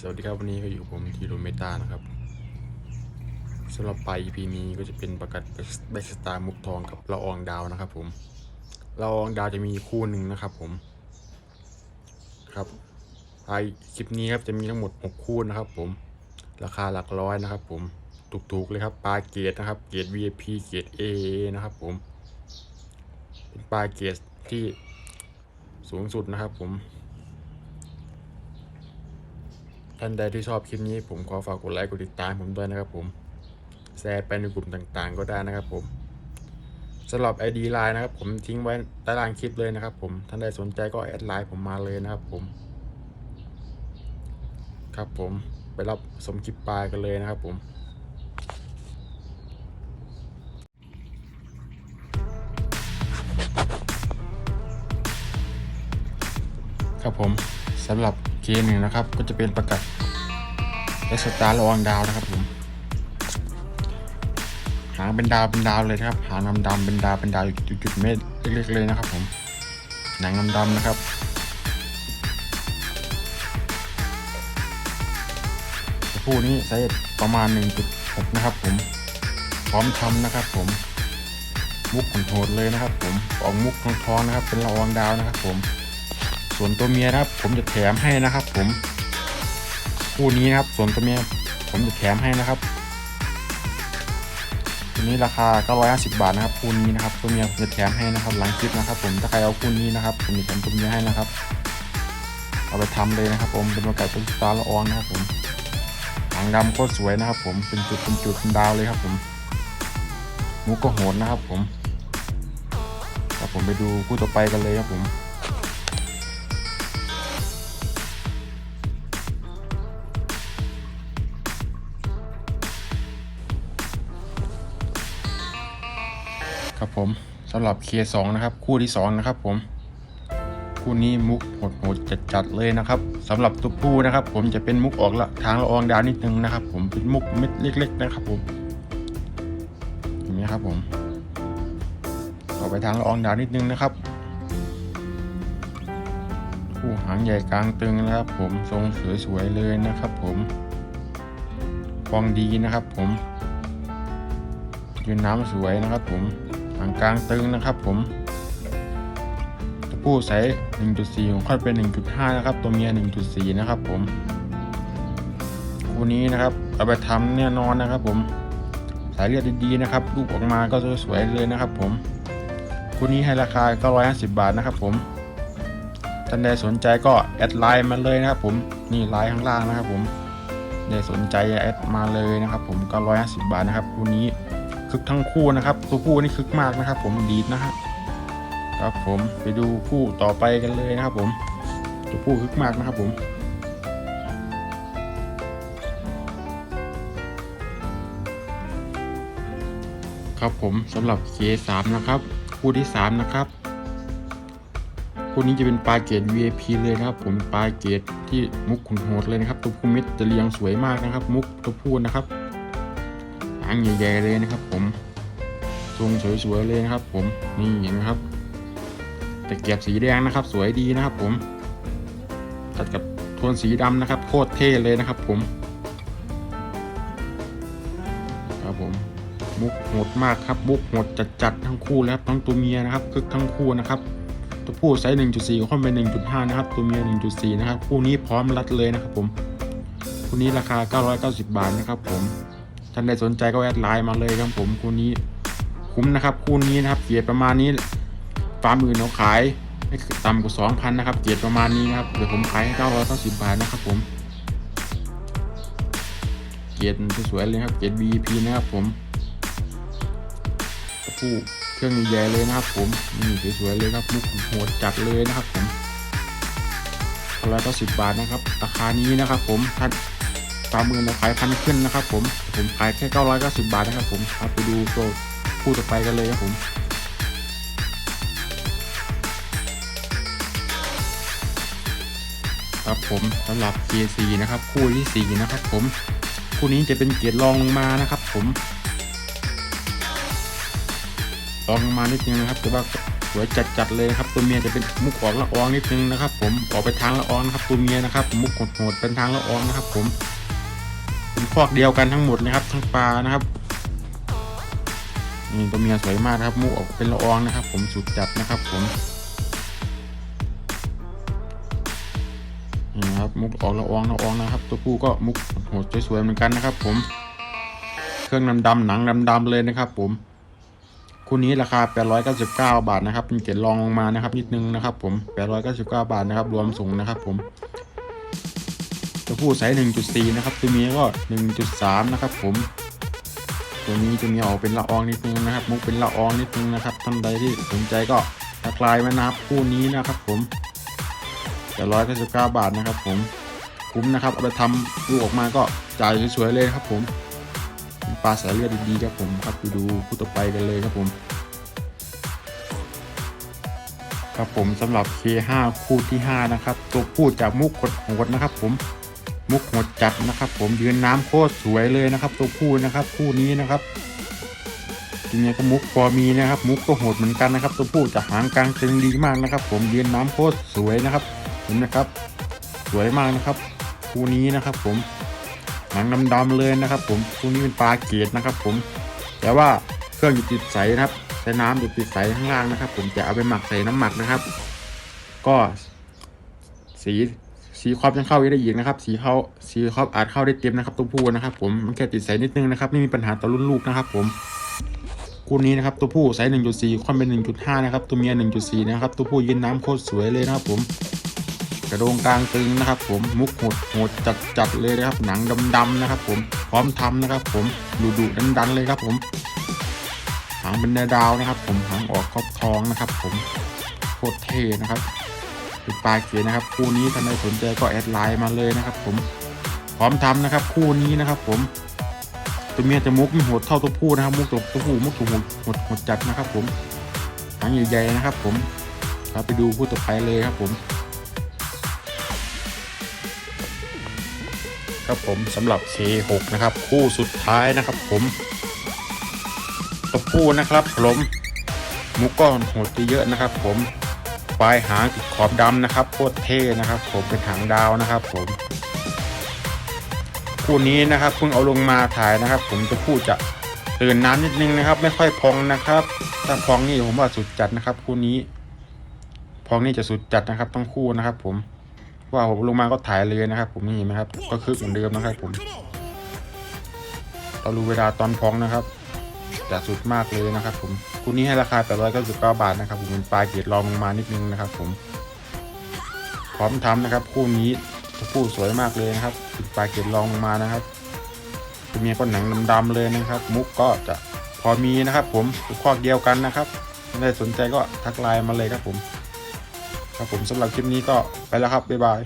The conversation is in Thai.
สวัสดีครับวันนี้ก็อยู่ผมทีโรเมตานะครับสำหรับไป EP นี้ก็จะเป็นประกาศแบ็กสตาร์มุกทองกับละอองดาวนะครับ ผมละอองดาวจะมีคู่หนึ่งนะครับ ผม ครับไปคลิปนี้ครับจะมีทั้งหมด 6 คู่นะครับ ผม ราคาหลักร้อยนะครับ ผมถูกๆเลยครับปลาเกตนะครับ เกต VIP เกต A นะครับ ผม เป็นปลาเกตที่สูงสุดนะครับ ผม ท่านใดที่ชอบคลิปนี้ผมขอฝากกดไลค์กดติดตามผมด้วยนะครับผม แชร์ไปในกลุ่มต่างๆ ก็ได้นะครับผมสำหรับ ID ไลน์นะครับ ผมทิ้งไว้ใต้ล่างคลิปเลยนะครับ ผมท่านใดสนใจก็แอดไลน์ผมมาเลยนะครับ ผม ครับผมไปรับสมคลิปปลายกันเลยนะครับผมครับผมสำหรับ เกมหนึ่งนะครับ ก็จะเป็นประกาศเอสตาร์ระวังดาวนะครับผมหางเป็นดาวเป็นดาวเลยครับ หางดำดำเป็นดาวเป็นดาวอยู่จุดเม็ดเล็กๆเลยนะครับผมหนังดำดำนะครับผู้นี้ไซส์ประมาณ 1.6 นะครับผม พร้อมทำนะครับผม มุกขนโหดเลยนะครับผมออกมุกทองๆนะครับ เป็นระวังดาวนะครับผม ส่วนตัวเมียนะครับ ผมจะแถมให้นะครับ ผมคู่นี้นะครับ ส่วนตัวเมียผมจะแถมให้นะครับตัวนี้ราคา950บาทนะครับคู่นี้นะครับตัวเมียผมจะแถมให้นะครับ หลังคลิปนะครับ ผมถ้าใครเอาคู่นี้นะครับ ผมจะแถมตัวเมียให้นะครับ เอาไปทำเลยนะครับ ผมเป็นโอกาสเป็นสตาร์ละอองนะครับ ผมหางดำโคตรสวยนะครับ ผมเป็นจุดเป็นจุดเป็นดาวเลยครับ ผมมุกก็โหดนะครับ ผมครับผมไปดูคู่ต่อไปกันเลยครับผม ครับผมสำหรับเคสองนะครับ คู่ที่สองนะครับผม คู่นี้มุกโหดๆจัดๆเลยนะครับสำหรับตัวผู้นะครับ ผมจะเป็นมุกออกละทางละอองดาวนิดนึงนะครับ ผมเป็นมุกเม็ดเล็ก ๆ นะครับ ผมอย่างนี้ครับผมออกไปทางละอองดาวนิดนึงนะครับคู่หางใหญ่กลางตึงนะครับ ผมทรงสวยๆเลยนะครับ ผมฟองดีนะครับ ผมยืนน้ำสวยนะครับ ผม หางกลางตึงนะครับผมตัวผู้ใส่1.4ของค่อยเป็น 1.5 นะครับ ตัวเมีย 1.4 นะครับผมคู่นี้นะครับเอาไปทำแน่นอนนะครับ ผมสายเลือดดีๆนะครับลูกออกมาก็สวยๆเลยนะครับ ผมคู่นี้ให้ราคา950 บาทนะครับผมท่านใดสนใจก็แอดไลน์มาเลยนะครับ ผมนี่ไลน์ข้างล่างนะครับ ผมใดสนใจแอดมาเลยนะครับ ผมก็950 บาทนะครับคู่นี้ คึกทั้งคู่นะครับตัวผู้นี่คึกมากนะครับ ผมดีดนะครับครับผมไปดูคู่ต่อไปกันเลยนะครับ ผมตัวผู้คึกมากนะครับ ผมครับผมสำหรับ K3 นะครับ คู่ที่3นะครับคู่นี้จะเป็นปลาเกต VIP เลยนะครับ ผมปลาเกตที่มุกขุนโหดเลยนะครับ ตัวผู้เม็ดจะเรียงสวยมากนะครับ มุกตัวผู้นะครับางใหญ่ๆเลยนะครับ ผมทรงสวยๆเลยนะครับ ผมนี่เห็นไหมครับตะเกียบสีแดงนะครับ สวยดีนะครับ ผมตัดกับโทนสีดำนะครับ โคตรเท่เลยนะครับ ผมครับผมมุกโหดมากครับมุกโหดจัดๆทั้งคู่เลยครับทั้งตัวเมียนะครับคึกทั้งคู่นะครับตัวผู้ไซส์1.4ก็ค่อนไป1.5 นะครับ ตัวเมีย 1.4 นะครับ คู่นี้พร้อมรัดเลยนะครับ ผม คู่นี้ราคา 990 บาทนะครับ ผม ท่านใดสนใจก็แอดไลน์มาเลยครับผมคู่นี้คุ้มนะครับคู่นี้นะครับเกียรติประมาณนี้ฟาร์มอื่นเขาขายไม่ต่ำกว่า2,000นนะครับเกียรติประมาณนี้นะครับเดี๋ยวผมขายให้990บบาทนะครับผมเกียรติสวยๆเลยครับเกียรติ BP นะครับผมผู้เครื่องใหญ่เลยนะครับผมนี่สวยๆเลยครับมุกโหดจัดเลยนะครับผม990บบาทนะครับ ราคานี้นะครับผมถ้าน สามหมื่นเราขายพันขึ้นนะครับ ผมผมขายแค่990บาทนะครับ ผมครับไปดูตัวคู่ต่อไปกันเลยครับผมครับผมสำหรับ K4 นะครับ คู่ที่4นะครับ ผมคู่นี้จะเป็นเกียรติรองมานะครับ ผมรองมานิดนึงนะครับแต่ว่าสวยจัดๆเลยครับตัวเมียจะเป็นมุกออกละอองนิดนึงนะครับ ผมออกไปทางละอองนะครับตัวเมียนะครับ มุกโหดๆเป็นทางละอองนะครับ ผม เป็นคอกเดียวกันทั้งหมดเลยครับ ทั้งปลานะครับนี่ตัวเมียสวยมากนะครับ มุกออกเป็นละอองนะครับ ผมสุดจัดนะครับ ผมนี่นะครับมุกออกละอองละอองนะครับ ตัวผู้ก็มุกโหดสวยๆเหมือนกันนะครับ ผม เครื่องดำๆหนังดำๆเลยนะครับ ผมคู่นี้ราคา 899 บาทนะครับเป็นเกรดรองลงมานะครับ นิดนึงนะครับ ผม 899 บาทนะครับ รวมส่งนะครับ ผม ตัวผู้ไซส์1.4 นะครับ ตัวเมียก็ 1.3 นะครับผม ตัวนี้ตัวเมียออกเป็นละอองนิดนึงนะครับ มุกเป็นละอองนิดนึงนะครับ ท่านใดที่สนใจก็ทักไลน์มานับคู่นี้นะครับผม899บาทนะครับผม คุ้มนะครับ เอาไปทำลูกออกมาก็จ่ายสวยๆเลยครับผม ปลาสายเลือดดีๆครับผมครับไปดูคู่ต่อไปกันเลยครับผมครับผมสำหรับ K5 คู่ที่ 5 นะครับ ตัวผู้จากมุกกดโหดนะครับผม มุกโหดจัดนะครับ ผมยืนน้ำโคตรสวยเลยนะครับ ตัวผู้นะครับ คู่นี้นะครับทีนี้ก็มุกพอมีนะครับ มุกก็โหดเหมือนกันนะครับ ตัวผู้จะหางกลางตึงดีมากนะครับ ผมยืนน้ำโคตรสวยนะครับเห็นนะครับ สวยมากนะครับ คู่นี้นะครับ ผมหนังดำๆเลยนะครับ ผมตัวนี้เป็นปลาเกตนะครับ ผม แต่ว่าเครื่องอยู่ติดใสนะครับใช้น้ำอยู่ติดใสข้างล่างนะครับ ผมจะเอาไปหมักใส่น้ำหมักนะครับ ก็สี สีครอบยังเข้าได้อีกนะครับสีเข้าสีครอบอาจเข้าได้เต็มนะครับตัวผู้นะครับ ผมมันแค่ติดใสนิดนึงนะครับไม่มีปัญหาต่อรุ่นลูกนะครับ ผมคู่นี้นะครับตัวผู้ไซส์1.4ความเป็น1.5นะครับตัวเมีย1.4นะครับตัวผู้ยืนน้ำโคตรสวยเลยนะครับ ผมกระโดงกลางตึงนะครับ ผมมุกหดหดจัดจัดเลยนะครับ หนังดำๆนะครับ ผมพร้อมทำนะครับ ผมดุดุดันดันๆเลยครับ ผมหางเป็นดาวนะครับ ผมหางออกครอบทองนะครับ ผมโคตรเท่นะครับ ป็นปลาเขียนนะครับ คู่นี้ถ้านใครสนใจก็แอดไลน์มาเลยนะครับ ผมพร้อมทำนะครับ คู่นี้นะครับ ผมตัวเมียจะมุกม่โหดเท่าตัวผู้นะครับ มุกตัวตัวผู้มุกตัวโหดหดหดจัดนะครับ ผมหางใหญ่ๆนะครับ ผมเราไปดูคู่ต่อไปเลยครับ ผมครับผมสำหรับ K6 นะครับ คู่สุดท้ายนะครับ ผมตัวผู้นะครับผมมุกก้อนหดเยอะนะครับ ผม ปลายหางติดขอบดำนะครับโคตรเท่นะครับ ผมเป็นหางดาวนะครับ ผมคู่นี้นะครับเพิ่งเอาลงมาถ่ายนะครับ ผมจะพูดจะตื่นน้ำนิดนึงนะครับ ไม่ค่อยพองนะครับ ถ้าพองนี่ผมว่าสุดจัดนะครับ คู่นี้พองนี่จะสุดจัดนะครับทั้งคู่นะครับ ผมว่าผมลงมาก็ถ่ายเลยนะครับ ผมนี่เห็นไหมครับ ก็คือเหมือนเดิมนะครับ ผมเรารู้เวลาตอนพองนะครับ จะสุดมากเลยนะครับผมคู่นี้ให้ราคา 899 บาทนะครับผมเป็นปลายเกรดรองลงมานิดนึงนะครับผม พร้อมทำนะครับ คู่นี้ตัวผู้สวยมากเลยนะครับเป็นปลายเกรดรองลงมานะครับตัวเมียก็หนังดำๆเลยนะครับ มุกก็จะพอมีนะครับ ผมเป็นข้อเดียวกันนะครับถ้าใครสนใจก็ทักไลน์มาเลยครับผม ครับผมสำหรับคลิปนี้ก็ไปแล้วครับบ๊ายบาย